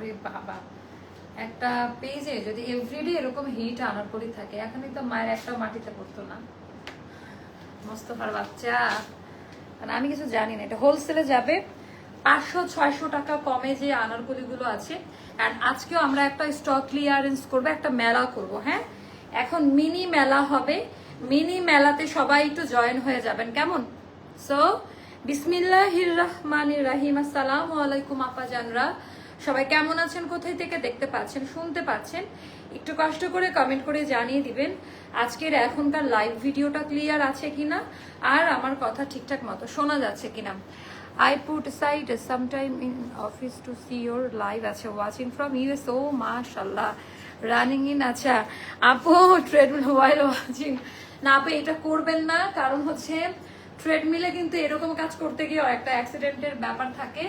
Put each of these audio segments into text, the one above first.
ওরে বাবা। একটা পেজে যদি এভরিডে এরকম হিট আনার করি থাকে, এখনই তো মায়ের একটা মাটিতে পড়তো না। মোস্তফার বাচ্চা। মানে আমি কিছু জানি না, এটা হোলসেলে যাবে। পাঁচশো, ছয়শো টাকা কমে যে আনারকলিগুলো আছে। অ্যান্ড আজকেও আমরা একটা স্টক ক্লিয়ারেন্স করব, একটা মেলা করব হ্যাঁ? এখন মিনি মেলা হবে। মিনি মেলাতে সবাই একটু জয়েন হয়ে যাবেন, কেমন? সো বিসমিল্লাহির রহমানির রাহিম। আসসালামু আলাইকুম আপা জানরা সবাই কেমন আছেন, কোথায় থেকে দেখতে পাচ্ছেন, শুনতে পাচ্ছেন, একটু কষ্ট করে কমেন্ট করে জানিয়ে দিবেন, আজকের এখনকার লাইভ ভিডিওটা ক্লিয়ার আছে কিনা, আর আমার কথা ঠিকঠাক মতো শোনা যাচ্ছে কিনা। I put aside some time in office to see your live আচ্ছা watching from US oh mashallah, running in আচ্ছা আপু ট্রেডমিল while watching না, আপু, এটা করবেন না, কারণ হচ্ছে ট্রেডমিলে কিন্তু এরকম কাজ করতে গিয়ে একটা অ্যাক্সিডেন্টের ব্যাপার থাকে।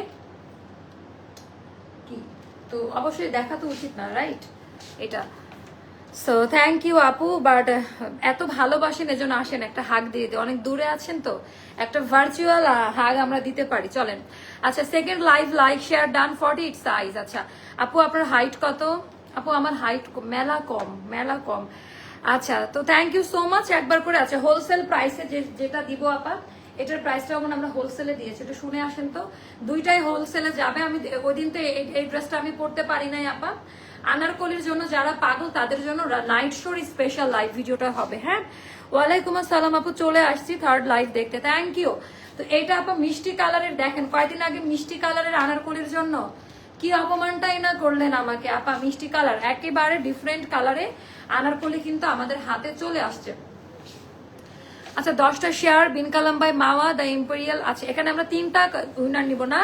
তো অবশ্যই দেখা তো উচিত না রাইট এটা। সো থ্যাংক ইউ আপু বাট এত ভালোবাসেন, এজন্য আসেন, একটা হাগ দিয়ে দিই। অনেক দূরে আছেন তো? একটা ভার্চুয়াল হাগ আমরা দিতে পারি। চলেন। আচ্ছা second live like share done forty eight size আচ্ছা আপু, আপনার হাইট কত? আপু, আমার হাইট মেলা কম মেলা কম। আচ্ছা তো থ্যাংক ইউ সো মাচ একবার করে আচ্ছা হোলসেল প্রাইসে যেটা দিব, আপা এটার প্রাইসটা যেমন আমরা হোলসেলে দিয়েছি। একটু শুনে আসেন তো। দুইটাই হোলসেলে যাবে। আমি ওই দিন তো এই- ড্রেসটা আমি পরতে পারি নাই, আপা। আনারকলির জন্য যারা পাগল, তাদের জন্য নাইট শোর স্পেশাল লাইভ ভিডিওটা হবে হ্যাঁ? ওয়ালাইকুম আসসালাম, আপু, চলে আসছি থার্ড লাইভ দেখতে। থ্যাংক ইউ তো এটা আপা, মিষ্টি কালারের দেখেন। কয়দিন আগে মিষ্টি কালারের আনারকলির জন্য? কি অপমানটাই না করলেন আমাকে, আপা, মিষ্টি কালার। একেবারে ডিফারেন্ট কালারে আনারকলি কিন্তু আমাদের হাতে চলে আসছে। আচ্ছা দশটা share, Bin Kalam by Mawa the Imperial আছে। এখানে আমরা তিনটা উইনার নিব না।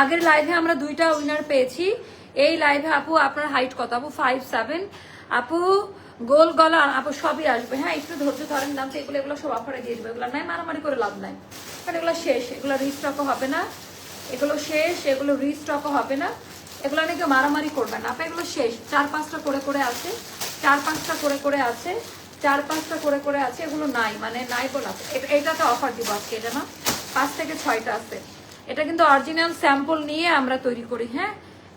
আগের লাইভে আমরা দুইটা উইনার পেয়েছি। এই লাইভে আপু, আপনার হাইট কত? আপু ফাইভ সেভেন আপু, গোল গলা আপু, সবই আসবে। হ্যাঁ একটু ধৈর্য ধরেন দাম তো এগুলো এগুলো সব অফারে দিয়ে দেবো। এগুলো নাই, মারামারি করে লাভ নাই। কারণ এগুলো শেষ, এগুলো রিস্টকও হবে না। এগুলো শেষ, এগুলো রিস্টকও হবে না। এগুলো নাকি মারামারি করবে না। এগুলো শেষ। চার পাঁচটা করে করে আছে। চার পাঁচটা করে করে আছে। চার পাঁচটা করে করে আছে, এগুলো নাই মানে নাই বলা। এটাতে অফার দিব আজকে, এটা না? পাঁচ থেকে ছয়টা আছে। এটা কিন্তু অরিজিনাল স্যাম্পল নিয়ে আমরা তৈরি করি হ্যাঁ?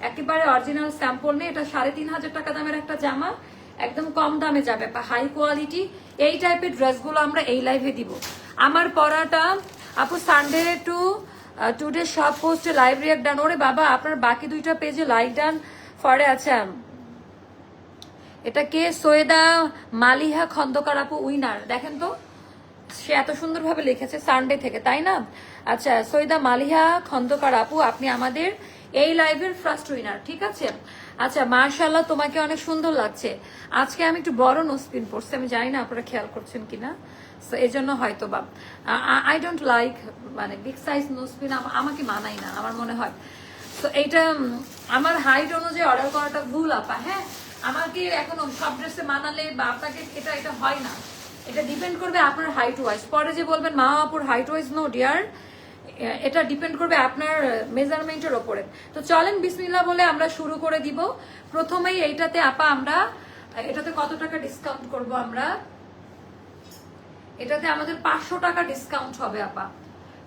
একেবারে অরিজিনাল স্যাম্পল নিয়ে, এটা সাড়ে তিন হাজার টাকা দামের একটা জামা, একদম কম দামে যাবে হাই কোয়ালিটি এই টাইপের ড্রেসগুলো আমরা এই লাইভে দিব। আমার পরাটা, আপু সানডে টু টুডে সব পোস্টে লাইভ রিয়াক্ট ডান। ওরে বাবা, আপনার বাকি দুইটা পেজে লাইক ডান ফরে আছে এটা কে সৈয়দা মালিহা খন্দকার আপু উইনার। দেখেন তো, সে এত সুন্দরভাবে লিখেছে সানডে থেকে, তাই না? আচ্ছা সৈয়দা মালিহা খন্দকার আপু, আপনি আমাদের এই লাইভের ফার্স্ট উইনার ঠিক আছে? আচ্ছা মার্শাল্লাহ তোমাকে অনেক সুন্দর লাগছে। আজকে আমি একটু বড় নোসপিন পড়ছি, আমি জানি না আপনারা খেয়াল করছেন কিনা। সো এই জন্য হয়তো বা আই ডোন্ট লাইক মানে বিগ সাইজ নোসপিন আমাকে মানাই না, আমার মনে হয়। তো এইটা আমার হাইট অনুযায়ী অর্ডার করাটা ভুল, আপা হ্যাঁ? আমাকে এখন সব ড্রেসে মানালে বা আপনাকে এটা এটা হয় না। এটা ডিপেন্ড করবে আপনার হাইট ওয়াইজ পরে যে বলবেন, মা আপুর হাইট ওয়াইজ নো ডিয়ার এটা ডিপেন্ড করবে আপনার মেজারমেন্টের ওপরে। তো চলেন বিসমিল্লা বলে আমরা শুরু করে দিব। প্রথমেই এইটাতে আপা আমরা, এটাতে কত টাকা ডিসকাউন্ট করব আমরা? এটাতে আমাদের পাঁচশো টাকা ডিসকাউন্ট হবে আপা।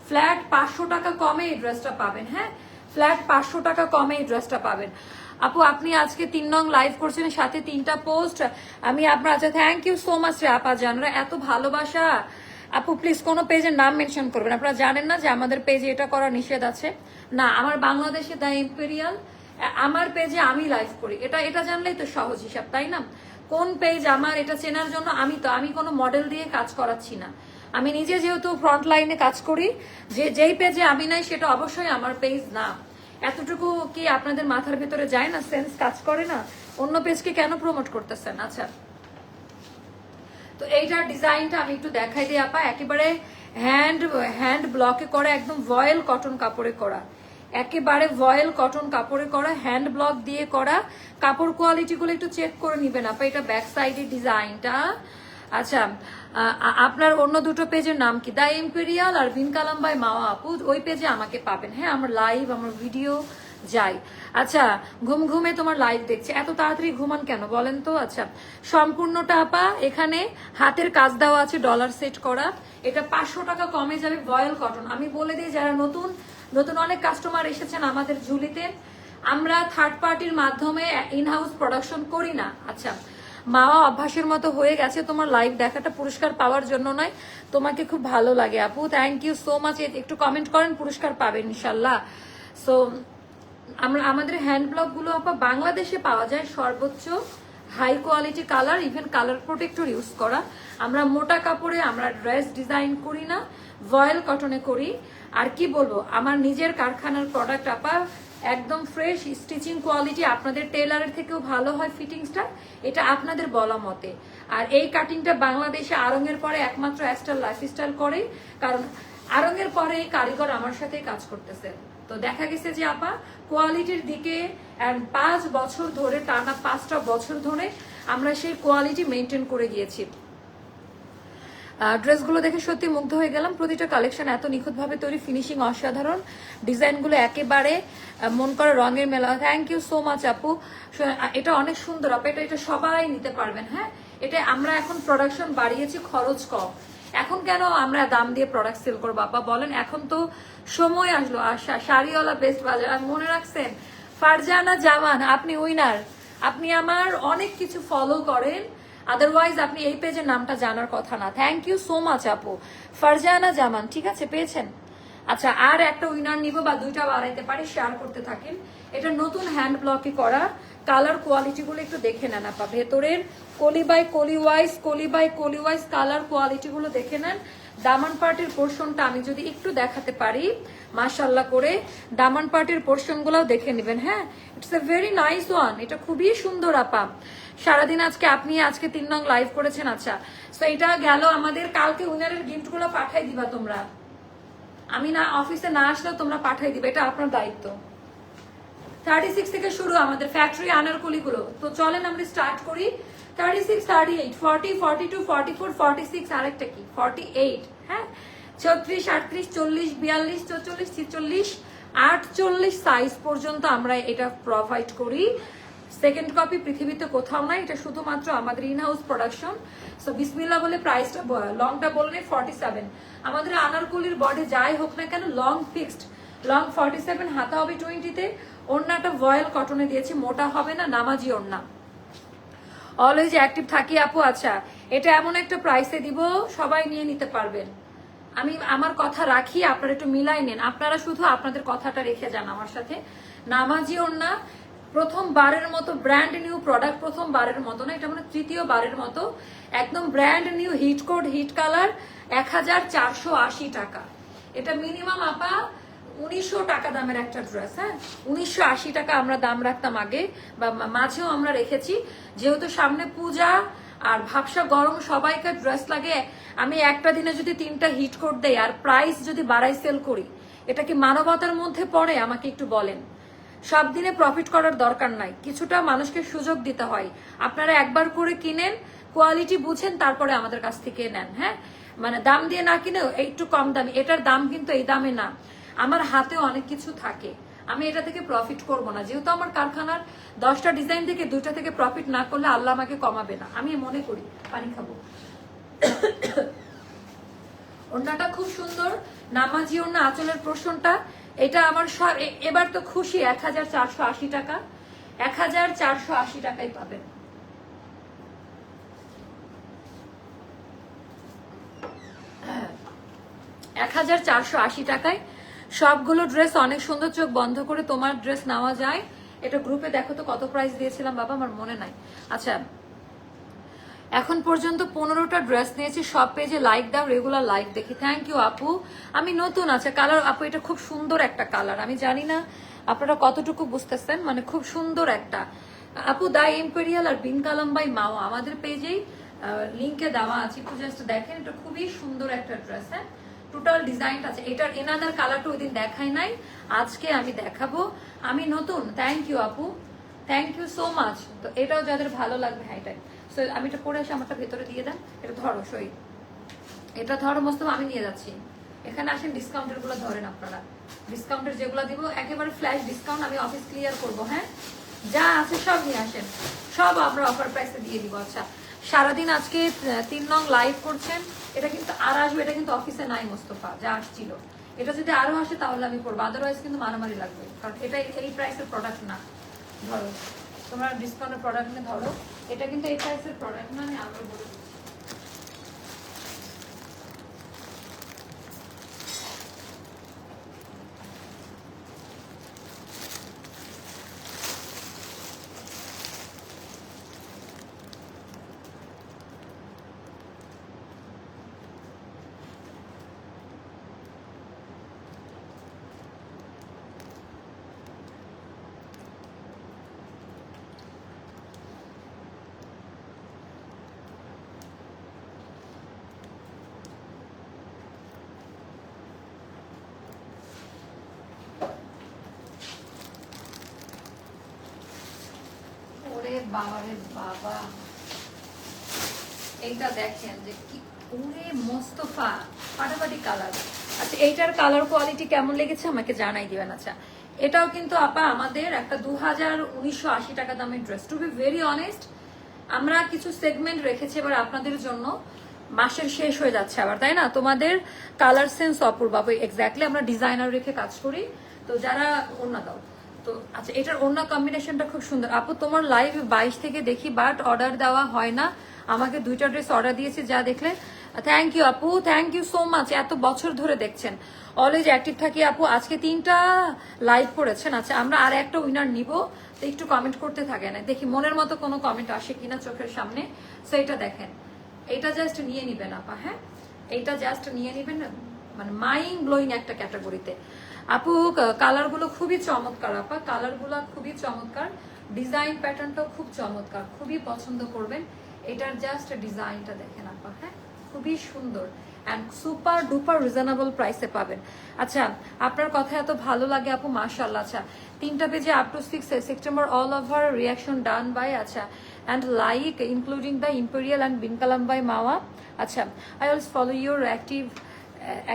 ফ্ল্যাট পাঁচশো টাকা কমে এই ড্রেসটা পাবেন হ্যাঁ? ফ্ল্যাট পাঁচশো টাকা কমে এই ড্রেসটা পাবেন। আপু, আপনি আজকে তিন নং লাইভ করছেন, সাথে তিনটা পোস্ট আমি আপনার আচ্ছা থ্যাংক ইউ সো মাচ রে আপা, জানরা, এত ভালোবাসা। আপু প্লিজ কোনো পেজের নাম মেনশন করবেন। আপনারা জানেন না যে আমাদের পেজে এটা করা নিষেধ আছে। না, আমার বাংলাদেশে দ্য ইম্পেরিয়াল আমার পেজে আমি লাইভ করি। এটা এটা জানলেই তো সহজ হিসাব, তাই না? কোন পেজ আমার, এটা চেনার জন্য আমি তো, আমি কোনো মডেল দিয়ে কাজ করাচ্ছি না। আমি নিজে যেহেতু ফ্রন্ট লাইনে কাজ করি, যে, যেই পেজে আমি নাই, সেটা অবশ্যই আমার পেজ না। এতটুকু কি আপনাদের মাথার ভেতরে যায় না? সেন্স কাজ করে না? অন্য পেজকে কেন প্রমোট করতেছেন? আচ্ছা। তো এইটার ডিজাইনটা আমি একটু দেখাই দিই, আপা। একেবারে হ্যান্ড হ্যান্ড ব্লকে করা, একদম ভয়েল কটন কাপড়ে করা। একেবারে ভয়েল কটন কাপড়ে করা হ্যান্ড ব্লক দিয়ে করা। কাপড় কোয়ালিটি গুলো একটু চেক করে নিবেন, আপা। এটা ব্যাক সাইডের ডিজাইনটা। আচ্ছা আপনার অন্য দুটো পেজের নাম কি? দা ইম্পেরিয়াল আর ভিন কালাম বাই মাওয়া আপু, ওই পেজে আমাকে পাবেন। হ্যাঁ আমার লাইভ আমার ভিডিও যাই। আচ্ছা ঘুম ঘুমে তোমার লাইভ দেখছে। এত তাড়াতাড়ি ঘুমান কেন বলেন তো? আচ্ছা সম্পূর্ণটা আপা, এখানে হাতের কাজ দেওয়া আছে ডলার সেট করা। এটা পাঁচশো টাকা কমে যাবে ভয়েল কটন আমি বলে দিই, যারা নতুন নতুন অনেক কাস্টমার এসেছেন আমাদের ঝুলিতে, আমরা থার্ড পার্টির মাধ্যমে ইন হাউস প্রোডাকশন করি না। আচ্ছা মাওয়া অভ্যাসের মতো হয়ে গেছে, তোমার লাইভ দেখাটা পুরস্কার পাওয়ার জন্য নয়। তোমাকে খুব ভালো লাগে, আপু। থ্যাংক ইউ সো মাচ একটু কমেন্ট করেন, পুরস্কার পাবেন ইনশাল্লাহ সো আমরা, আমাদের হ্যান্ড ব্লকগুলো আপা বাংলাদেশে পাওয়া যায় সর্বোচ্চ high quality colour even colour protector use করা। আমরা মোটা কাপড়ে আমরা ড্রেস ডিজাইন করি না ভয়েল কটনে করি। আর কি বলব, আমার নিজের কারখানার প্রোডাক্ট আপা একদম ফ্রেশ স্টিচিং কোয়ালিটি আপনাদের টেলারের থেকেও ভালো হয় ফিটিংসটা এটা আপনাদের বলা মতে। আর এই কাটিংটা বাংলাদেশে আরঙের পরে একমাত্র অ্যাস্টার লাইফস্টাইল করে কারণ আরঙের পরে এই কারিগর আমার সাথে কাজ করতেছে। তো দেখা গেছে যে আপা কোয়ালিটির দিকে পাঁচ বছর ধরে, টানা পাঁচটা বছর ধরে আমরা সেই কোয়ালিটি মেনটেন করে গিয়েছি। ড্রেসগুলো দেখে সত্যি মুগ্ধ হয়ে গেলাম। প্রতিটা কালেকশন এত নিখুঁতভাবে তৈরি ফিনিশিং অসাধারণ। ডিজাইনগুলো একেবারে মন করা রঙের মেলা। থ্যাংক ইউ সো মাচ আপু। এটা অনেক সুন্দর, আপু। এটা এটা সবাই নিতে পারবেন হ্যাঁ? এটা আমরা এখন প্রোডাকশন বাড়িয়েছি খরচ কম। এখন কেন আমরা দাম দিয়ে প্রোডাক্ট সেল করব, আপা? বলেন, এখন তো সময় আসলো। আর শাড়িওয়ালা বেস্ট বাজার। আর মনে রাখছেন, ফারজানা জামান, আপনি উইনার আপনি আমার অনেক কিছু ফলো করেন। আদারওয়াইজ আপনি এই পেজের নামটা জানার কথা না। থ্যাংক ইউ সো মাচ আপু। ফারজানা জামান, ঠিক আছে, পেয়েছেন? আচ্ছা আর একটা উইনার নিব বা দুইটা বাড়াইতে পারি শেয়ার করতে থাকেন। এটা নতুন হ্যান্ড ব্লকে করা। কালার কোয়ালিটি গুলো একটু দেখে নেন আপা। ভেতরের কলি বাই কলি ওয়াইজ কলি বাই কলি ওয়াইজ কালার কোয়ালিটি গুলো দেখে নেন। দামান পার্টির পোর্শনটা আমি যদি একটু দেখাতে পারি মাশাল্লাহ করে দামান পার্টির পোর্শন গুলাও দেখে নেবেন হ্যাঁ? It's a very nice one এটা খুবই সুন্দর আপা। সারাদিন আজকে আপনি আজকে তিন নং লাইভ করেছেন আচ্ছা। তো এটা গেল আমাদের, কালকে উইনারের গিফটগুলো পাঠাই দিবা তোমরা। আমি না অফিসে না আসলেও তোমরা পাঠাই দিবে, এটা আপনার দায়িত্ব। থার্টি সিক্স থেকে শুরু আমাদের ফ্যাক্টরি আনারকলিগুলো তো চলেন আমরা স্টার্ট করি। Thirty six thirty eight forty forty two forty four forty six আরেকটা কি? ফর্টি এইট হ্যাঁ? ছত্রিশ, আটত্রিশ, চল্লিশ, বিয়াল্লিশ, চৌচল্লিশ, ছিচল্লিশ, আটচল্লিশ সাইজ পর্যন্ত আমরা এটা প্রোভাইড করি। সেকেন্ড কপি পৃথিবীতে কোথাও নাই, এটা শুধুমাত্র আমাদের ইন হাউস প্রোডাকশন সো বিসমিল্লা বলে প্রাইসটা লংটা বললেন ফর্টি সেভেন আমাদের আনারকুলির বডি যাই হোক না কেন long fixed long forty seven হাতা হবে টোয়েন্টিতে ওড়নাটা ভয়েল কটনে দিয়েছি, মোটা হবে না, নামাজি ওড়না। অলওয়েজ অ্যাক্টিভ থাকি আপু আচ্ছা এটা এমন একটা প্রাইসে দিব, সবাই নিয়ে নিতে পারবেন। আমি, আমার কথা রাখি, আপনারা একটু মিলাই নেন। আপনারা শুধু আপনাদের কথাটা রেখে যান আমার সাথে। নামাজি ওড়না প্রথম বারের মতো ব্র্যান্ড নিউ প্রোডাক্ট প্রথম বারের মতো না, এটা মানে তৃতীয় বারের মতো, একদম brand new hit code hit colour এক হাজার চারশো আশি টাকা। এটা মিনিমাম আপা উনিশশো টাকা দামের একটা ড্রেস হ্যাঁ? উনিশশো আশি টাকা আমরা দাম রাখতাম আগে, বা মাঝেও আমরা রেখেছি। যেহেতু সামনে পূজা আর ভাবসা গরম সবাইকে ড্রেস লাগে। আমি একটা দিনে যদি তিনটা হিট কোট দেই, আর প্রাইস যদি বাড়াই সেল করি, এটা কি মানবতার মধ্যে পড়ে? আমাকে একটু বলেন। সব দিনে প্রফিট করার দরকার নাই। কিছুটা মানুষকে সুযোগ দিতে হয়। আপনারা একবার করে কিনেন কোয়ালিটি বুঝেন, তারপরে আমাদের কাছ থেকে নেন হ্যাঁ? মানে দাম দিয়ে না কিনেও একটু কম দামি। এটার দাম কিন্তু এই দামে না। আমার হাতে অনেক কিছু থাকে। আমি এটা থেকে প্রফিট করব না। যেহেতু আমার কারখানার দশটা ডিজাইন থেকে দুইটা থেকে প্রফিট না করলে আল্লাহ আমাকে কমাবে না। আমি মনে করি, পানি খাব। ওড়নাটা খুব সুন্দর। নামাজি ওড়না, আঁচলের প্রশ্নটা এটা আমার সব এবার তো খুশি, এক হাজার চারশো আশি টাকা। এক হাজার চারশো আশি টাকাই পাবেন। এক হাজার চারশো আশি টাকায় সবগুলো ড্রেস অনেক সুন্দর চোখ বন্ধ করে তোমার ড্রেস নেওয়া যায়। এটা গ্রুপে দেখো তো কত প্রাইস দিয়েছিলাম বাবা, আমার মনে নাই। আচ্ছা এখন পর্যন্ত পনেরোটা ড্রেস নিয়েছি, সব পেজে লাইক দাও রেগুলার লাইক দেখি। থ্যাংক ইউ আপু। আমি নতুন আছে কালার আপু, এটা খুব সুন্দর একটা কালার আমি জানি না আপনারা কতটুকু বুঝতেছেন মানে খুব সুন্দর একটা। আপু, দা imperial R bin Kalam by মাও, আমাদের পেজেই লিঙ্কে দেওয়া আছে। একটু জাস্ট দেখেন, এটা খুবই সুন্দর একটা ড্রেস হ্যাঁ? টোটাল ডিজাইনটা আছে। এটার এনাদার কালারটা ওই দিন দেখাই নাই, আজকে আমি দেখাবো। আমি নতুন থ্যাংক ইউ আপু। থ্যাংক ইউ সো মাচ তো এটাও যাদের ভালো লাগবে হ্যাঁ সো আমি এটা পরে এসে আমারটা ভেতরে দিয়ে দেন। এটা ধরো, সই। এটা ধরো, মস্ত আমি নিয়ে যাচ্ছি। এখানে আসেন ডিসকাউন্টেরগুলো ধরেন আপনারা। ডিসকাউন্টের যেগুলো দিব, একেবারে ফ্ল্যাশ ডিসকাউন্ট আমি অফিস ক্লিয়ার করব হ্যাঁ? যা আছে সব নিয়ে আসেন। সব আমরা অফার প্রাইসে দিয়ে দিব আচ্ছা। সারাদিন আজকে তিন নং লাইভ করছেন। এটা কিন্তু আর আসবে, এটা কিন্তু অফিসে নাই, মোস্তফা, যা আসছিল। এটা যদি আরও আসে, তাহলে আমি করব। আদারওয়াইজ কিন্তু মারামারি লাগবে। কারণ এটা এই প্রাইসের প্রোডাক্ট না। ধরো, তোমরা ডিসকাউন্টের প্রোডাক্ট নিয়ে ধরো। এটা কিন্তু এই এর প্রোডাক্ট মানে আমি আবার বলে বাবা রে বাবা। এইটা দেখেন যে কি ওরে মোস্তফা কালার আচ্ছা এইটার কালার কোয়ালিটি কেমন লেগেছে আমাকে জানাই দিবেন আচ্ছা। এটাও কিন্তু আপা আমাদের একটা দু হাজার উনিশশো আশি টাকা দামের dress to be very honest আমরা কিছু সেগমেন্ট রেখেছি এবার আপনাদের জন্য। মাসের শেষ হয়ে যাচ্ছে আবার, তাই না? তোমাদের কালার সেন্স অপূর্ব এক্স্যাক্টলি আমরা ডিজাইনার রেখে কাজ করি। তো যারা অন্য দাও। তো আচ্ছা এটার অন্য কম্বিনেশনটা খুব সুন্দর। আপু, তোমার লাইভ বাইশ থেকে দেখি বাট অর্ডার দেওয়া হয় না। আমাকে দুইটা ড্রেস অর্ডার দিয়েছে, যা দেখলে। থ্যাংক ইউ আপু থ্যাংক ইউ সো মাচ এত বছর ধরে দেখছেন। অলওয়েজ অ্যাক্টিভ থাকি, আপু। আজকে তিনটা লাইভ করেছেন। আচ্ছা আমরা আর একটা উইনার নিব। তো একটু কমেন্ট করতে থাকেন। দেখি, মনের মতো কোনো কমেন্ট আসে কিনা চোখের সামনে। সো এটা দেখেন। এটা জাস্ট নিয়ে নিবেন, আপা হ্যাঁ? এইটা জাস্ট নিয়ে নিবেন। মানে মাইন্ড ব্লোয়িং একটা ক্যাটাগরিতে আপু কালারগুলো খুবই চমৎকার, আপা। কালারগুলো খুবই চমৎকার। ডিজাইন প্যাটার্নটাও খুব চমৎকার। খুবই পছন্দ করবেন। এটার জাস্ট ডিজাইনটা দেখেন, আপা হ্যাঁ? খুবই সুন্দর অ্যান্ড সুপার ডুপার রিজনেবল প্রাইসে পাবেন। আচ্ছা আপনার কথা এত ভালো লাগে, আপু মাশাল্লাহ আচ্ছা তিনটা পেজে up to six September all over reaction done by আচ্ছা and like including the imperial and বিনকালাম by মাওয়া আচ্ছা I also follow your active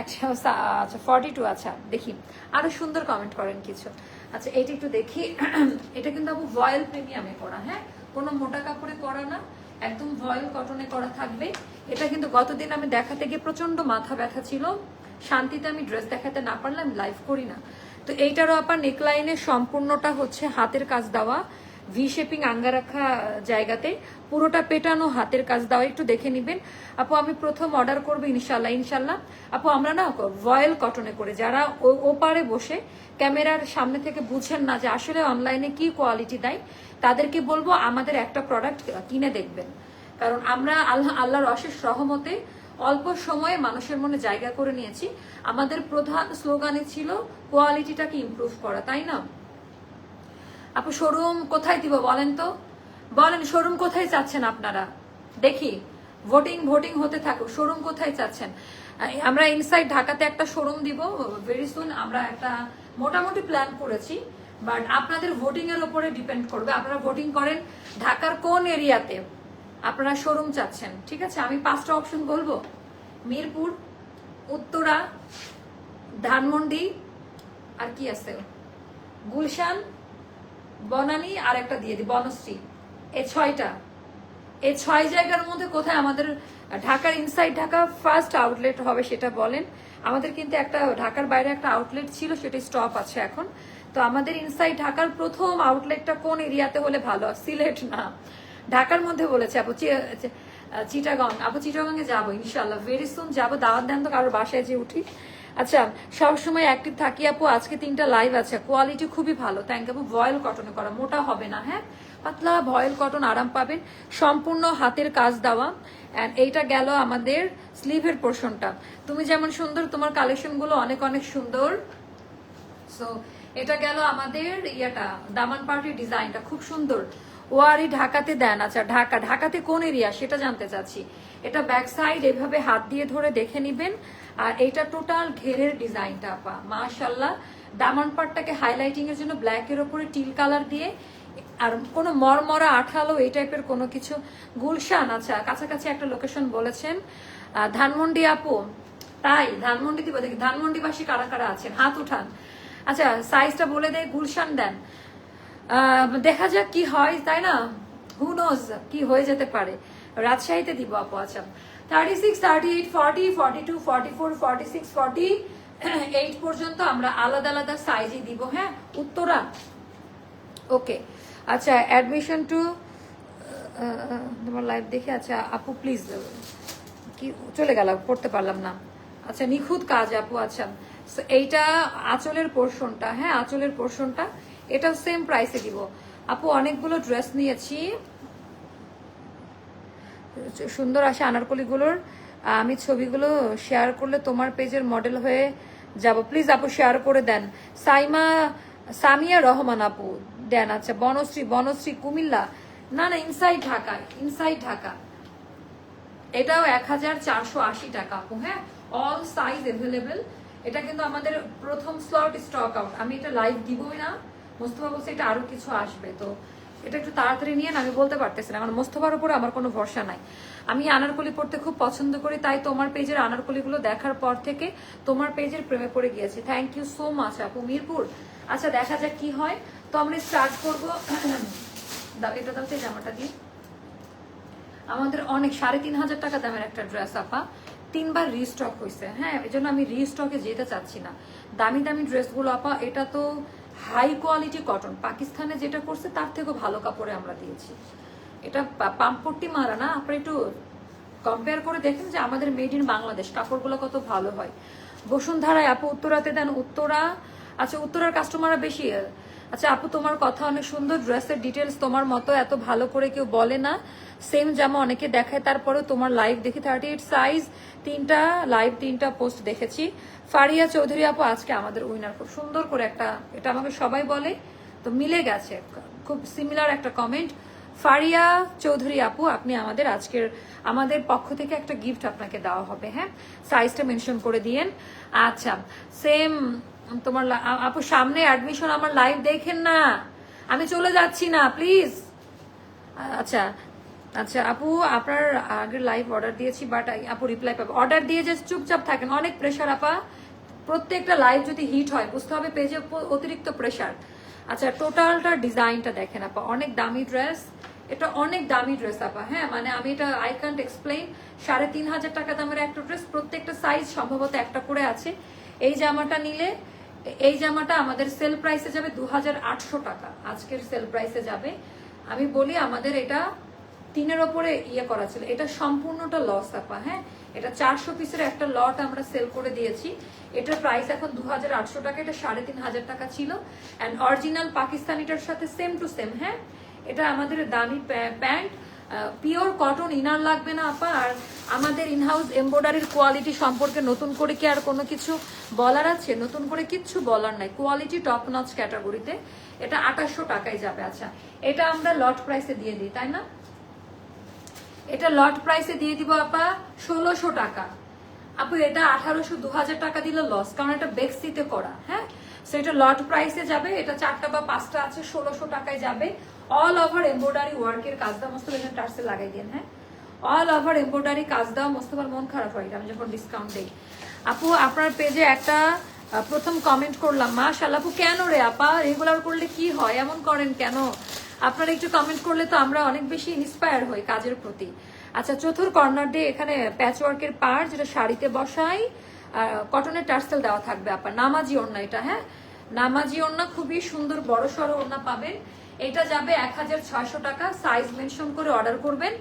আচ্ছা ফর্টি টু আচ্ছা দেখি। আরও সুন্দর কমেন্ট করেন কিছু। আচ্ছা এটা একটু দেখি। এটা কিন্তু আপু ভয়েল প্রিমিয়ামে করা হ্যাঁ? কোনো মোটা কাপড়ে করা না, একদম ভয়েল কটনে করা থাকবে। এটা কিন্তু গতদিন আমি দেখাতে গিয়ে প্রচণ্ড মাথা ব্যথা ছিল। শান্তিতে আমি ড্রেস দেখাতে না পারলে আমি লাইভ করি না। তো এইটারও আপনার নেকলাইনের সম্পূর্ণটা হচ্ছে হাতের কাজ দেওয়া। ভি শেপিং আঙ্গা রাখা জায়গাতে পুরোটা পেটানো হাতের কাজ দেওয়া, একটু দেখে নিবেন। আপু, আমি প্রথম অর্ডার করব ইনশাল্লাহ ইনশাল্লাহ আপু, আমরা না ভয়েল কটনে করে। যারা ওপারে বসে ক্যামেরার সামনে থেকে বুঝেন না যে আসলে অনলাইনে কি কোয়ালিটি দেয়, তাদেরকে বলব আমাদের একটা প্রোডাক্ট কিনে দেখবেন। কারণ আমরা আল্লাহ, আল্লাহর অশেষ রহমতে অল্প সময়ে মানুষের মনে জায়গা করে নিয়েছি। আমাদের প্রধান স্লোগানে ছিল কোয়ালিটিটাকে ইমপ্রুভ করা, তাই না? আপু শোরুম কোথায় দিব বলেন তো? বলেন শোরুম কোথায় চাচ্ছেন আপনারা? দেখি ভোটিং ভোটিং হতে থাকুক শোরুম কোথায় চাচ্ছেন? আমরা ইনসাইড ঢাকাতে একটা শোরুম দিব ভেরি সুন আমরা একটা মোটামুটি প্ল্যান করেছি বাট আপনাদের ভোটিং এর উপরে ডিপেন্ড করবে। আপনারা ভোটিং করেন ঢাকার কোন এরিয়াতে আপনারা শোরুম চাচ্ছেন, ঠিক আছে? আমি পাঁচটা অপশন বলব। মিরপুর, উত্তরা, ধানমন্ডি, আর কি আছে? গুলশান বনানী আর একটা দিয়ে দিই, বনশ্রী। এই ছয়টা। এই ছয় জায়গার মধ্যে কোথায় আমাদের ঢাকার ইনসাইড ঢাকা ফার্স্ট আউটলেট হবে সেটা বলেন। আমাদের কিন্তু একটা ঢাকার বাইরে একটা আউটলেট ছিল সেটা স্টপ আছে এখন। তো আমাদের ইনসাইড ঢাকার প্রথম আউটলেটটা কোন এরিয়াতে হলে ভালো? সিলেট না। ঢাকার মধ্যে বলেছে, আপু চিটাগং। আপু, চিটাগংয়ে যাব ইনশাল্লাহ ভেরি সুন যাব। দাওয়াত দেন তো কারোর বাসায় যে উঠি। আচ্ছা সবসময় অ্যাক্টিভ থাকি আপু, আজকে তিনটা লাইভ আছে। কোয়ালিটি খুবই ভালো থ্যাংক আপু। ভয়েল কটনে করা, মোটা হবে না হ্যাঁ? পাতলা ভয়েল কটন আরাম পাবেন। সম্পূর্ণ হাতের কাজ দেওয়া। অ্যান্ড এইটা গেল আমাদের স্লিভের পোর্শনটা তুমি যেমন সুন্দর, তোমার কালেকশনগুলো অনেক অনেক সুন্দর। সো এটা গেল আমাদের ইয়েটা, দামান পার্টির ডিজাইনটা খুব সুন্দর। ওয়ারি ঢাকাতে দেন আচ্ছা ঢাকা, ঢাকাতে কোন এরিয়া সেটা জানতে চাচ্ছি। এটা ব্যাক সাইড এভাবে হাত দিয়ে ধরে দেখে নিবেন। আর এটা টোটাল ঘেরের ডিজাইনটা, আপা মাশাল্লাহ দামান পাটটাকে হাইলাইটিং এর জন্য ব্ল্যাক এর উপরে টিল কালার দিয়ে। আর কোনো মরমরা আঠালো এই টাইপের কোনো কিছু। গুলশান আচ্ছা কাছাকাছি একটা লোকেশন বলেছেন। ধানমন্ডি আপু, তাই, ধানমন্ডি দিব, দেখি, ধানমন্ডিবাসী কারা কারা আছেন? হাত উঠান। আচ্ছা সাইজটা বলে দেয়, গুলশান দেন। দেখা যাক কি হয়, তাই না? হু নোজ কি হয়ে যেতে পারে। রাজশাহীতে দিব আপু আচ্ছা। Thirty six thirty eight forty forty two forty four forty six forty eight পর্যন্ত আমরা আলাদা আলাদা সাইজে দিব হ্যাঁ? উত্তরা? ওকে আচ্ছা অ্যাডমিশন টু তোমার লাইভ দেখে আচ্ছা আপু প্লিজ কি, চলে গেল, পড়তে পারলাম না। আচ্ছা নিখুঁত কাজ, আপু আচ্ছা। এইটা আঁচলের পোর্শনটা হ্যাঁ? আঁচলের পোর্শনটা এটা সেম প্রাইসে দিব। আপু, অনেকগুলো ড্রেস নিয়েছি। সুন্দর আসে আনারকলিগুলোর। আমি ছবিগুলো শেয়ার করলে তোমার পেজের মডেল হয়ে যাব। প্লিজ আপু শেয়ার করে দেন। সাইমা, সামিয়া রহমান আপু দেন আচ্ছা বনশ্রী বনশ্রী কুমিল্লা। না না ইনসাইড ঢাকা ইনসাইড ঢাকা। এটাও এক হাজার চারশো আশি টাকা আপু হ্যাঁ? অল সাইজ এভেলেবেল এটা কিন্তু আমাদের প্রথম স্লট স্টক আউট আমি এটা লাইভ দিবই না। মোস্তফা বলছে এটা আরও কিছু আসবে, তো এটা একটু তাড়াতাড়ি নিয়ে আমি বলতে পারতেছি না, কারণ মোস্তফার উপরে আমার কোনো ভরসা নাই। আমি আনারকলি পড়তে খুব পছন্দ করি, তাই তোমার পেজের আনারকলিগুলো দেখার পর থেকে তোমার পেজের প্রেমে পড়ে গিয়েছি। থ্যাংক ইউ সো মাচ আপু। মিরপুর আচ্ছা দেখা যাক কি হয়। তো আমরা স্টার্ট করব এটা দাও তো জামাটা দিয়ে। আমাদের অনেক, সাড়ে তিন হাজার টাকা দামের একটা ড্রেস আপা। তিনবার রিস্টক হয়েছে হ্যাঁ এই জন্য আমি রিস্টকে যেতে চাচ্ছি না। দামি দামি ড্রেসগুলো আপা, এটা তো হাই কোয়ালিটি কটন। পাকিস্তানে যেটা করছে, তার থেকেও ভালো কাপড়ে আমরা দিয়েছি। এটা পাম্পটি মারা না, আপনারা একটু কম্পেয়ার করে দেখেন যে আমাদের মেড ইন বাংলাদেশ, কাপড়গুলো কত ভালো হয়। বসুন্ধরায় আপু উত্তরাতে দেন, উত্তরা আচ্ছা উত্তরার কাস্টমাররা বেশি আচ্ছা আপু, তোমার কথা অনেক সুন্দর। ড্রেসের ডিটেলস তোমার মতো এত ভালো করে কেউ বলে না। সেম জামা অনেকে দেখায়, তারপরেও তোমার লাইভ দেখি থার্টি এইট সাইজ তিনটা লাইভ তিনটা পোস্ট দেখেছি। ফারিয়া চৌধুরী আপু, আজকে আমাদের উইনার খুব সুন্দর করে একটা, এটা আমাকে সবাই বলে। তো মিলে গেছে। খুব সিমিলার একটা কমেন্ট ফারিয়া চৌধুরী আপু, আপনি আমাদের আজকের, আমাদের পক্ষ থেকে একটা গিফট আপনাকে দেওয়া হবে হ্যাঁ? সাইজটা মেনশন করে দিয়েন। আচ্ছা সেম তোমার আপু, সামনে অ্যাডমিশন আমার লাইভ দেখেন না। আমি চলে যাচ্ছি না প্লিজ আচ্ছা আচ্ছা আপু, আপনার আগের লাইভ অর্ডার দিয়েছি বাট আপু রিপ্লাই পাবে। অর্ডার দিয়ে যে চুপচাপ থাকেন, অনেক প্রেশার আপা। প্রত্যেকটা লাইভ যদি হিট হয়, বুঝতে হবে পেজে অতিরিক্ত প্রেশার আচ্ছা টোটালটা ডিজাইনটা দেখেন, আপা। অনেক দামি ড্রেস এটা অনেক দামি ড্রেস আপা। হ্যাঁ মানে আমি এটা আই ক্যান্ট এক্সপ্লেইন সাড়ে তিন হাজার টাকা দামের একটা ড্রেস প্রত্যেকটা সাইজ সম্ভবত একটা করে আছে। এই জামাটা নিলে এই জামাটা আমাদের সেল প্রাইসে যাবে দু হাজার আটশো টাকা। আজকের সেল প্রাইসে যাবে। আমি বলি আমাদের এটা তিনের ওপরে ইয়ে করা ছিল। এটা সম্পূর্ণটা লস আপা হ্যাঁ? এটা চারশো পিসের একটা লট আমরা সেল করে দিয়েছি। এটার প্রাইস এখন দু হাজার আটশো টাকা, এটা সাড়ে তিন হাজার টাকা ছিল। অ্যান্ড অরিজিনাল পাকিস্তানিটার সাথে সেম টু সেম হ্যাঁ? এটা আমাদের দামি প্যান্ট। পিওর কটন ইনার লাগবে না, আপা, আর আমাদের ইনহাউস এমব্রয়ডারির কোয়ালিটি সম্পর্কে নতুন করে কি আর কোনো কিছু বলার আছে? নতুন করে কিচ্ছু বলার নাই। কোয়ালিটি টপ নচ ক্যাটাগরিতে এটা আঠাশশো টাকায় যাবে আচ্ছা। এটা আমরা লট প্রাইসে দিয়ে দিই, তাই না? এটা লট প্রাইসে দিয়ে দিব, আপা, ষোলোশো টাকা। আপু, এটা আঠারোশো দু হাজার টাকা দিলে লস কারণ এটা বেক্সিতে করা হ্যাঁ? সো এটা লট প্রাইসে যাবে, এটা চারটা বা পাঁচটা আছে, ষোলোশো টাকায় যাবে। অল ওভার এমব্রয়ডারি ওয়ার্কের কাজ দাও মস্ত এখানে টার্সে লাগাই দিন হ্যাঁ? অল ওভার এমব্রয়ডারি কাজ দাও মস্ত আমার মন খারাপ হয় আমি যখন ডিসকাউন্ট দিই। আপু, আপনার পেজে একটা প্রথম কমেন্ট করলাম মা আপু, কেন রে আপা? রেগুলার করলে কি হয়? এমন করেন কেন? আপনারা একটু কমেন্ট করলে তো আমরা অনেক বেশি ইন্সপায়ার হই কাজের প্রতি। আচ্ছা চতুর কর্নার ডে এখানে প্যাচ ওয়ার্কের পার যেটা শাড়িতে বসাই কটনের টার্সেল দেওয়া থাকবে আপনার নামাজি ওড়না এটা হ্যাঁ? নামাজি ওড়না খুবই সুন্দর বড় সড়ো ওড়না পাবেন। এটা যাবে এক হাজার ছয়শো টাকা। সাইজ মেনশন করে অর্ডার করবেন।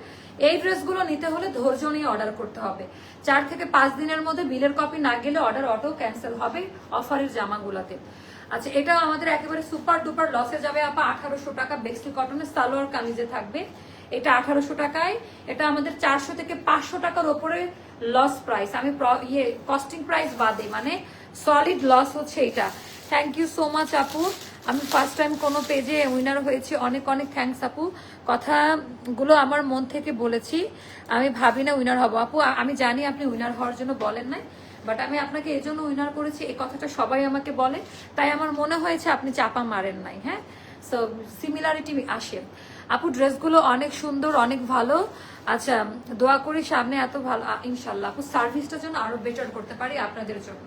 এই ড্রেসগুলো নিতে হলে ধৈর্য নিয়ে অর্ডার করতে হবে। চার থেকে পাঁচ দিনের মধ্যে বিলের কপি না গেলে অর্ডার অটো ক্যান্সেল হবে অফারের জামাগুলোতে। আচ্ছা এটা আমাদের একেবারে সুপার ডুপার লসে যাবে আপা আঠারোশো টাকা। বেক্সি কটনের সালোয়ার কামিজে থাকবে। এটা আঠারোশো টাকায়। এটা আমাদের চারশো থেকে পাঁচশো টাকার ওপরে লস প্রাইস। আমি ইয়ে কস্টিং প্রাইস বাদে মানে সলিড লস হচ্ছে এটা। থ্যাংক ইউ সো মাচ আপু। আমি ফার্স্ট টাইম কোনো পেজে উইনার হয়েছি। অনেক অনেক থ্যাঙ্কস আপু। কথাগুলো আমার মন থেকে বলেছি। আমি ভাবি না উইনার হব। আপু আমি জানি আপনি উইনার হওয়ার জন্য বলেন নাই বাট আমি আপনাকে এই জন্য উইনার করেছি। এই কথাটা সবাই আমাকে বলে। তাই আমার মনে হয়েছে আপনি চাপা মারেন নাই হ্যাঁ? সো সিমিলারিটি আসে। আপু ড্রেসগুলো অনেক সুন্দর, অনেক ভালো। আচ্ছা দোয়া করি সামনে এত ভালো ইনশাল্লাহ। আপু সার্ভিসটার জন্য আরও বেটার করতে পারি আপনাদের জন্য।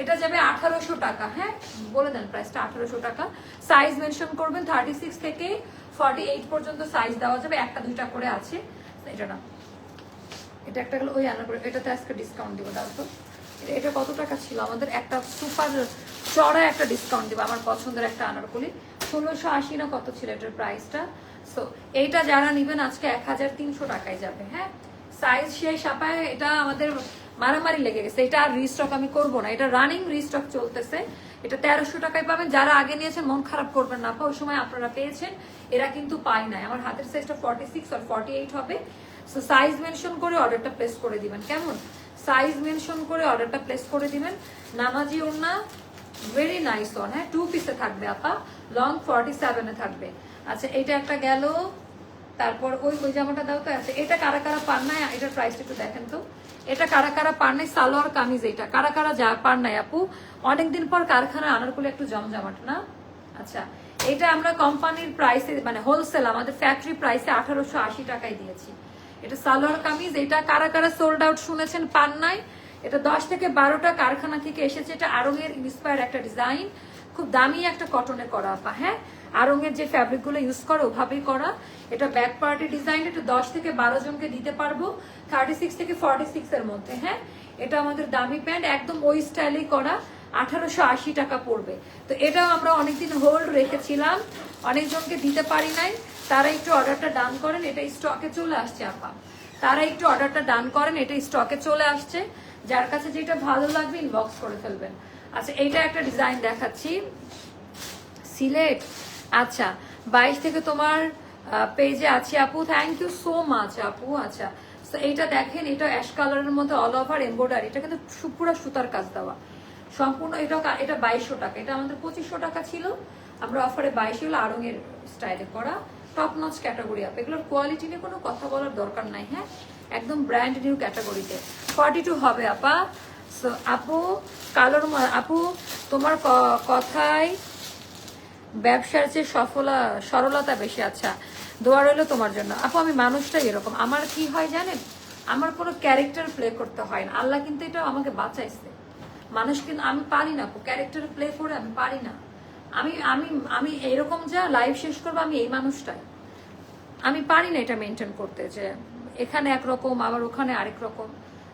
এটা যাবে আঠারোশো টাকা হ্যাঁ? বলে দেন প্রাইসটা আঠারোশো টাকা। সাইজ মেনশন করবেন থার্টি সিক্স থেকে ফর্টি এইট পর্যন্ত সাইজ দেওয়া যাবে, একটা দুইটা করে আছে। এটা না এটা একটা গেলো, ওই আনা করে, এটাতে আজকে ডিসকাউন্ট দিব দাও তো। এটা কত টাকা ছিল? আমাদের একটা সুপার চড়া একটা ডিসকাউন্ট দেবো, আমার পছন্দের একটা আনারকলি ষোলোশো আশি না কত ছিল এটার প্রাইসটা সো এইটা যারা নেবেন আজকে এক হাজার তিনশো টাকায় যাবে হ্যাঁ? সাইজ শেষ, আপায় এটা আমাদের মারামারি লেগে গেছে। এটা আর রিস্টক আমি করব না। এটা রানিং রিস্টক চলতেছে। এটা তেরোশো টাকায় পাবেন। যারা আগে নিয়েছেন, মন খারাপ করবেন না ওই সময় আপনারা পেয়েছেন। এরা কিন্তু পায় নাই। আমার হাতের সাইজটা ফর্টি সিক্স আর ফর্টি এইট হবে। সো সাইজ মেনশন করে অর্ডারটা প্লেস করে দিবেন। কেমন? সাইজ মেনশন করে অর্ডারটা প্লেস করে দিবেন। নামাজি ওড়না ভেরি নাইস ওয়ান হ্যাঁ? টু পিসে থাকবে আপা। লং ফর্টি সেভেনে থাকবে। আচ্ছা এটা একটা গেল। তারপর ওই ওই জামাটা দাও তো। আছে এটা কারা কারা পান নাই? এটার প্রাইসটা একটু দেখেন তো। এটা কারা কারা পান নাই? সালোয়ার কামিজ এটা। কারা কারা যা পান নাই আপু? অনেকদিন পর কারখানা আনার করলে একটু জমজমাট, না? আচ্ছা এটা আমরা কোম্পানির প্রাইসে মানে হোলসেল আমাদের ফ্যাক্টরি প্রাইসে আঠারোশো আশি টাকায় দিয়েছি। এটা সালোয়ার কামিজ, এটা কারা কারা সোল্ড আউট শুনেছেন, পান নাই? এটা দশ থেকে বারোটা কারখানা থেকে এসেছে, এটা আরঙের ইন্সপায়ার একটা ডিজাইন খুব দামি একটা কটনে করা, আপা হ্যাঁ? আরঙের যে ফ্যাব্রিকগুলো ইউজ করে, ওভাবেই করা। এটা ব্যাক পার্টি ডিজাইন এটা দশ থেকে বারো জনকে দিতে পারব থার্টি সিক্স থেকে ফর্টি সিক্স এর মধ্যে হ্যাঁ? এটা আমাদের দামি প্যান্ট একদম ওই স্টাইলেই করা, আঠারোশো আশি টাকা পড়বে। তো এটাও আমরা অনেকদিন হোল্ড রেখেছিলাম, অনেকজনকে দিতে পারি নাই। তারা একটু অর্ডারটা ডান করেন, এটা স্টকে চলে আসছে, আপা। তারা একটু অর্ডারটা ডান করেন, এটা স্টকে চলে আসছে। যার কাছে যেটা ভালো লাগবে ইনবক্স করে ফেলবেন। আচ্ছা এইটা একটা ডিজাইন দেখাচ্ছি। সিলেট আচ্ছা বাইশ থেকে তোমার পেজে আছে আপু। থ্যাংক ইউ সো মাচ আপু আচ্ছা। তো এইটা দেখেন এটা অ্যাশ কালারের মধ্যে অল ওভার এমব্রয়ডারি এটা কিন্তু সু- পুরো সুতার কাজ দেওয়া। সম্পূর্ণ এটা এটা বাইশশো টাকা। এটা আমাদের পঁচিশশো টাকা ছিল। আমরা অফারে বাইশে হলো আড়ঙের স্টাইলে করা। টপ নচ ক্যাটাগরি আপ এগুলোর কোয়ালিটি নিয়ে কোনো কথা বলার দরকার নাই হ্যাঁ? একদম ব্র্যান্ড নিউ ক্যাটাগরিতে ফর্টি টু হবে আপা। So, আপু কালোর আপু তোমার কথায় ব্যবসার যে সফলা, সরলতা বেশি আচ্ছা দোয়া রইল তোমার জন্য। আপু, আমি মানুষটাই এরকম। আমার কি হয় জানেন? আমার কোনো ক্যারেক্টার প্লে করতে হয় না। আল্লাহ কিন্তু এটা আমাকে বাঁচাইছে। মানুষ কিন্তু, আমি পারি না ক্যারেক্টার প্লে করে আমি পারি না। আমি আমি আমি এরকম যা লাইফ শেষ করব আমি এই মানুষটাই। আমি পারি না এটা মেনটেন করতে যে এখানে একরকম, আবার ওখানে আরেক রকম।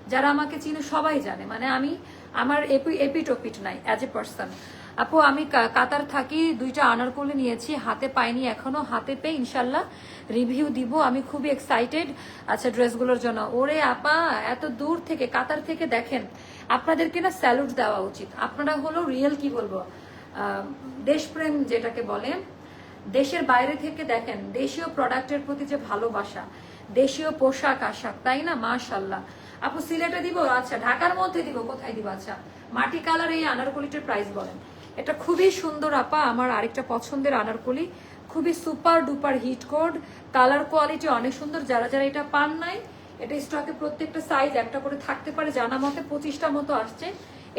যারা আমাকে চিনে সবাই জানে। মানে আমি, আমার এপি, এপিটোপিট নাই অ্যাজ এ পার্সন আপু, আমি কাতার থাকি, দুইটা আনারকলি নিয়েছি, হাতে পাইনি এখনও, হাতে পেয়ে ইনশাল্লাহ রিভিউ দিব। আমি খুবই এক্সাইটেড আচ্ছা ড্রেসগুলোর জন্য। ওরে আপা, এত দূর থেকে, কাতার থেকে দেখেন আপনাদেরকে না স্যালুট দেওয়া উচিত। আপনারা হলো রিয়েল কি বলব দেশপ্রেম যেটাকে বলেন দেশের বাইরে থেকে দেখেন, দেশীয় প্রোডাক্টের প্রতি যে ভালোবাসা, দেশীয় পোশাক, আশাক, তাই না? মাশাল্লাহ। আপু, সিলেটে দিব? আচ্ছা ঢাকার মধ্যে দিব, কোথায় দিব? আচ্ছা মাটি কালার এই আনারকলিটার প্রাইস বলেন। এটা খুবই সুন্দর আপা, আমার আরেকটা পছন্দের আনারকলি। খুবই super duper hit code, colour quality অনেক সুন্দর, যারা যারা এটা পান নাই, এটা স্টকে প্রত্যেকটা সাইজ একটা করে থাকতে পারে, জানা মতে পঁচিশটা মতো আসছে।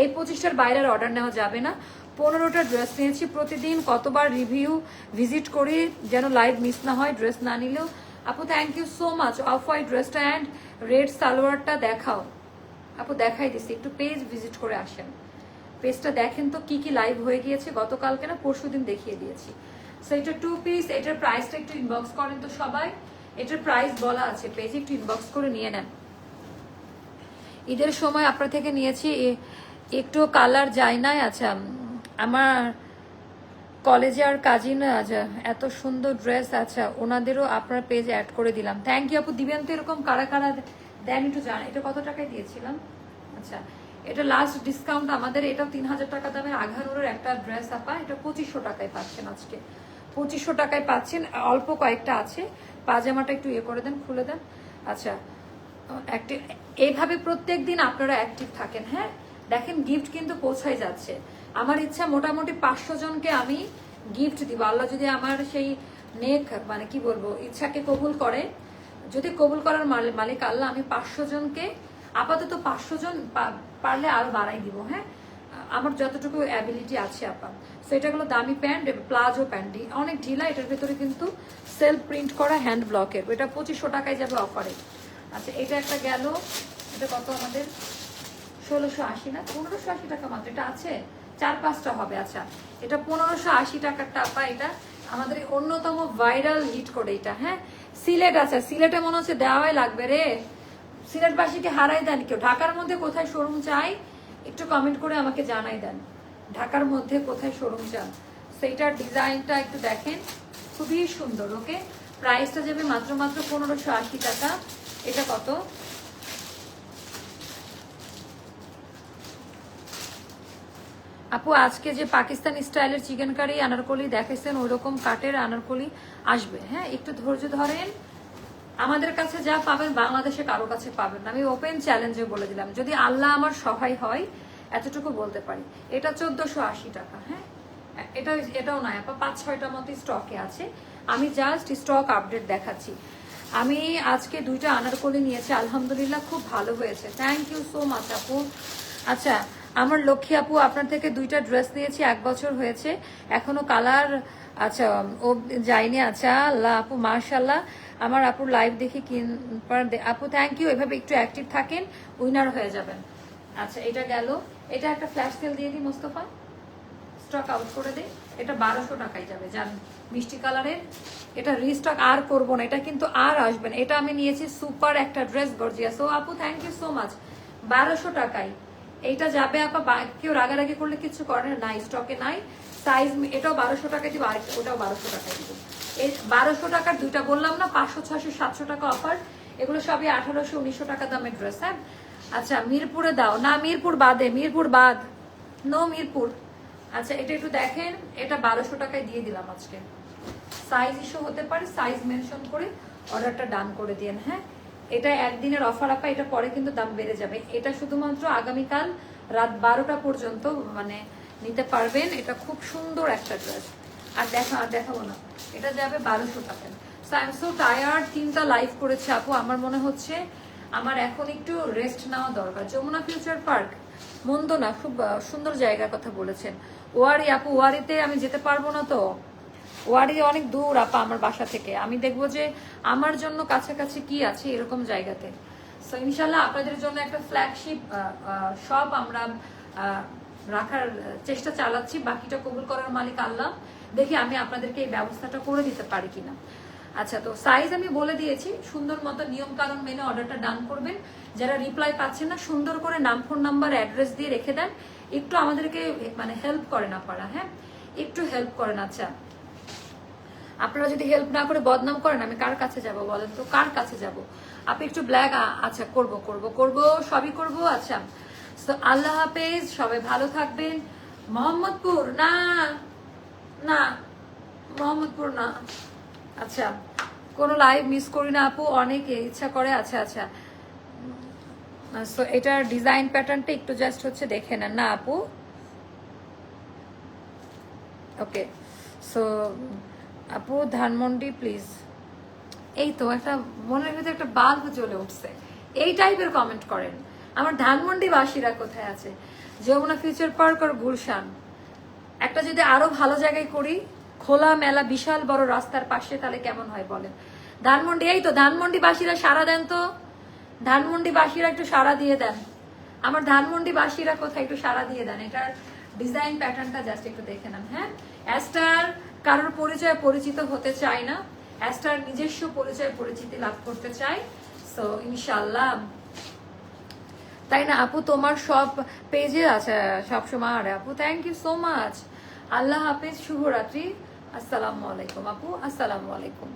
এই পঁচিশটার বাইরে অর্ডার নেওয়া যাবে না। পনেরোটা ড্রেস নিয়েছি প্রতিদিন, কতবার রিভিউ ভিজিট করি, যেন লাইভ মিস না হয় ড্রেস না নিলেও। আপু thank you so much off white ড্রেসটা অ্যান্ড রেড সালোয়ারটা দেখাও। আপু, দেখাই দিছি, একটু পেজ ভিজিট করে আসেন। পেজটা দেখেন তো কি কি লাইভ হয়ে গিয়েছে, গতকালকে না, পরশু দিন দেখিয়ে দিয়েছি। সো এটা টু পিস এটার প্রাইসটা একটু ইনবক্স করেন তো সবাই। এটার প্রাইস বলা আছে পেজে একটু ইনবক্স করে নিয়ে নেন। ঈদের সময় আপনার থেকে নিয়েছি একটু কালার যায় নাই আচ্ছা আমার কলেজে আর কাজিন আচ্ছা এত সুন্দর ড্রেস আচ্ছা ওনাদেরও আপনার পেজ অ্যাড করে দিলাম। থ্যাংক ইউ আপু, দিবেন তো এরকম, কারা কারা দেন একটু জান এটা কত টাকায় দিয়েছিলাম? আচ্ছা এটা লাস্ট ডিসকাউন্ট আমাদের এটা তিন হাজার টাকা দামের আঘানুরের একটা ড্রেস আপা, এটা পঁচিশশো টাকায় পাচ্ছেন আজকে। পঁচিশশো টাকায় পাচ্ছেন, অল্প কয়েকটা আছে। পাজামাটা একটু ইয়ে করে দেন, খুলে দেন। আচ্ছা অ্যাক্টিভ এইভাবে প্রত্যেক দিন আপনারা অ্যাক্টিভ থাকেন হ্যাঁ? দেখেন গিফট কিন্তু পৌঁছাই যাচ্ছে। আমার ইচ্ছা মোটামুটি পাঁচশো জনকে আমি গিফট দিব। আল্লাহ যদি আমার সেই নেক মানে কি বলব, ইচ্ছাকে কবুল করে, যদি কবুল করার মাল- মালিক আল্লাহ, আমি পাঁচশো জনকে আপাতত পাঁচশো জন পারলে আরও বাড়াই দিব হ্যাঁ? আমার যতটুকু অ্যাবিলিটি আছে, আপা। সো এটা হলো দামি প্যান্ট প্লাজো প্যান্ট অনেক ঢিলা, এটার ভেতরে কিন্তু সেলফ প্রিন্ট করা হ্যান্ড ব্লকের এটা পঁচিশশো টাকায় যাবে অফারে আচ্ছা এটা একটা গেল। এটা কত আমাদের? ষোলোশো আশি না? পনেরোশো আশি টাকা মাত্র। এটা আছে? চার পাঁচটা হবে আচ্ছা। এটা পনেরোশো আশি টাকার টাপা এটা আমাদের অন্যতম ভাইরাল হিট করে এটা হ্যাঁ? সিলেট আছে। সিলেটে মনে হচ্ছে দেওয়াই লাগবে রে। সিলেটবাসীকে হারাই দেন কেউ? ঢাকার মধ্যে কোথায় শোরুম চাই? একটু কমেন্ট করে আমাকে জানাই দেন। ঢাকার মধ্যে কোথায় শোরুম চান? সেইটার ডিজাইনটা একটু দেখেন। খুবই সুন্দর ওকে প্রাইসটা যাবে মাত্র মাত্র পনেরোশো আশি টাকা। এটা কত? আপু, আজকে যে পাকিস্তানি স্টাইলের চিকেন কারি, আনারকলি দেখাইছেন ওই রকম কাটের আনারকলি আসবে। হ্যাঁ একটু ধৈর্য ধরেন। আমাদের কাছে যা পাবেন, বাংলাদেশে কারও কাছে পাবেন না। আমি ওপেন চ্যালেঞ্জে বলে দিলাম, যদি আল্লাহ আমার সহায় হয়, এতটুকু বলতে পারি। এটা চোদ্দশো আশি টাকা হ্যাঁ? এটা, এটাও নয়, আপা, পাঁচ ছয়টা মতো স্টকে আছে। আমি জাস্ট স্টক আপডেট দেখাচ্ছি। আমি আজকে দুইটা আনারকলি নিয়েছি, আলহামদুলিল্লাহ খুব ভালো হয়েছে। থ্যাংক ইউ সো মাচ আপু। আচ্ছা আমার লক্ষ্মী আপু, আপনার থেকে দুইটা ড্রেস নিয়েছি, এক বছর হয়েছে। এখনও কালার আচ্ছা ও যায়নি আচ্ছা আল্লাহ আপু মার্শাল্লাহ আমার আপুর লাইভ দেখে আপু থ্যাংক ইউ এভাবে একটু অ্যাক্টিভ থাকেন উইনার হয়ে যাবেন। আচ্ছা এটা গেল। এটা একটা ফ্ল্যাশ সেল দিয়ে দিই মোস্তফা। স্টক আউট করে দেই এটা বারোশো টাকায় যাবে জান মিষ্টি কালারের। এটা রিস্টক আর করব না, এটা কিন্তু আর আসবে না। এটা আমি নিয়েছি সুপার একটা ড্রেস গর্জিয়া সো আপু থ্যাংক ইউ সো মাচ বারোশো টাকায়। এইটা যাবে আপা কেউ রাগারাগি করলে কিছু করে নাই স্টকে নাই। সাইজ এটাও বারোশো টাকায় দিব, আর ওটাও বারোশো টাকায় দিব। বারোশো টাকার দুইটা বললাম না, পাঁচশো ছশো সাতশো টাকা অফার এগুলো সবই আঠারোশো, উনিশশো টাকা দামের ড্রেস হ্যাঁ? আচ্ছা মিরপুরে দাও। না, মিরপুর বাদে, মিরপুর বাদ। নো মিরপুর। আচ্ছা এটা একটু দেখেন, এটা বারোশো টাকায় দিয়ে দিলাম আজকে। সাইজ ইস্যু হতে পারে সাইজ মেনশন করে অর্ডারটা ডান করে দিন হ্যাঁ? এটা একদিনের অফার আপা, এটা পরে কিন্তু দাম বেড়ে যাবে। এটা শুধুমাত্র আগামীকাল রাত বারোটা পর্যন্ত মানে নিতে পারবেন। এটা খুব সুন্দর একটা ড্রেস আর দেখা, আর দেখাবো না। এটা যাবে বারোশো টাকা। So I am so tired তিনটা লাইভ করেছে আপু। আমার মনে হচ্ছে আমার এখন একটু রেস্ট নেওয়া দরকার। যমুনা ফিউচার পার্ক মন্দ না খুব সুন্দর জায়গার কথা বলেছেন। ওয়ারি আপু, ওয়ারিতে আমি যেতে পারব না তো? ওয়ারি অনেক দূর আপা আমার বাসা থেকে। আমি দেখব যে আমার জন্য কাছাকাছি কি আছে এরকম জায়গাতে। সো ইনশাল্লাহ আপনাদের জন্য একটা ফ্ল্যাগশিপ সব আমরা রাখার চেষ্টা চালাচ্ছি। বাকিটা কবুল করার মালিক আল্লাহ। দেখি আমি আপনাদেরকে এই ব্যবস্থাটা করে দিতে পারি কিনা। আচ্ছা তো সাইজ আমি বলে দিয়েছি, সুন্দর মতো নিয়ম কানুন মেনে অর্ডারটা ডান করবেন। যারা রিপ্লাই পাচ্ছেন না, সুন্দর করে নাম ফোন নাম্বার অ্যাড্রেস দিয়ে রেখে দেন। একটু আমাদেরকে মানে হেল্প করেন আপনারা হ্যাঁ? একটু হেল্প করেন আচ্ছা। আপনারা যদি হেল্প না করে বদনাম করেন, আমি কার কাছে যাব বলেন তো? কার কাছে যাব? আপনি একটু ব্ল্যাক আচ্ছা করব করব করব, সবই করব আচ্ছা। আল্লাহ হাফেজ, সবাই ভালো থাকবেন। মোহাম্মদপুর, না। না, মোহাম্মদপুর না। আচ্ছা কোনো লাইভ মিস করি না আপু, অনেক ইচ্ছা করে আচ্ছা আচ্ছা। সো এটার ডিজাইন প্যাটার্নটা একটু জাস্ট হচ্ছে দেখে নেন না আপু? ওকে সো আপু, ধানমন্ডি প্লিজ এই তো একটা মনের ভিতরে একটা বাল্ব জ্বলে উঠছে। এই টাইপের কমেন্ট করেন। আমার ধানমন্ডি বাসীরা কোথায় আছে? যমুনা ফিউচার পার্ক আর গুলশান। একটা যদি আরও ভালো জায়গায় করি, খোলা মেলা বিশাল বড় রাস্তার পাশে তাহলে কেমন হয় বলেন? ধানমন্ডি, এই তো ধানমন্ডি বাসীরা সারা দেন তো। ধানমন্ডি বাসীরা একটু সারা দিয়ে দেন। আমার ধানমন্ডি বাসীরা কোথায় একটু সারা দিয়ে দেন? এটার ডিজাইন প্যাটার্নটা জাস্ট একটু দেখে নেন হ্যাঁ? অ্যাস্টার কারোর পরিচয় পরিচিত হতে চায় না। অ্যাস্টার নিজস্ব পরিচয় পরিচিতি লাভ করতে চায়। সো ইনশাল্লাহ তাই না, আপু, তোমার সব পেজে আছে সবসময়। আরে আপু থ্যাংক ইউ সো মাচ আল্লাহ হাফিজ শুভরাত্রি। আসসালামু আলাইকুম আপু আসসালামু আলাইকুম।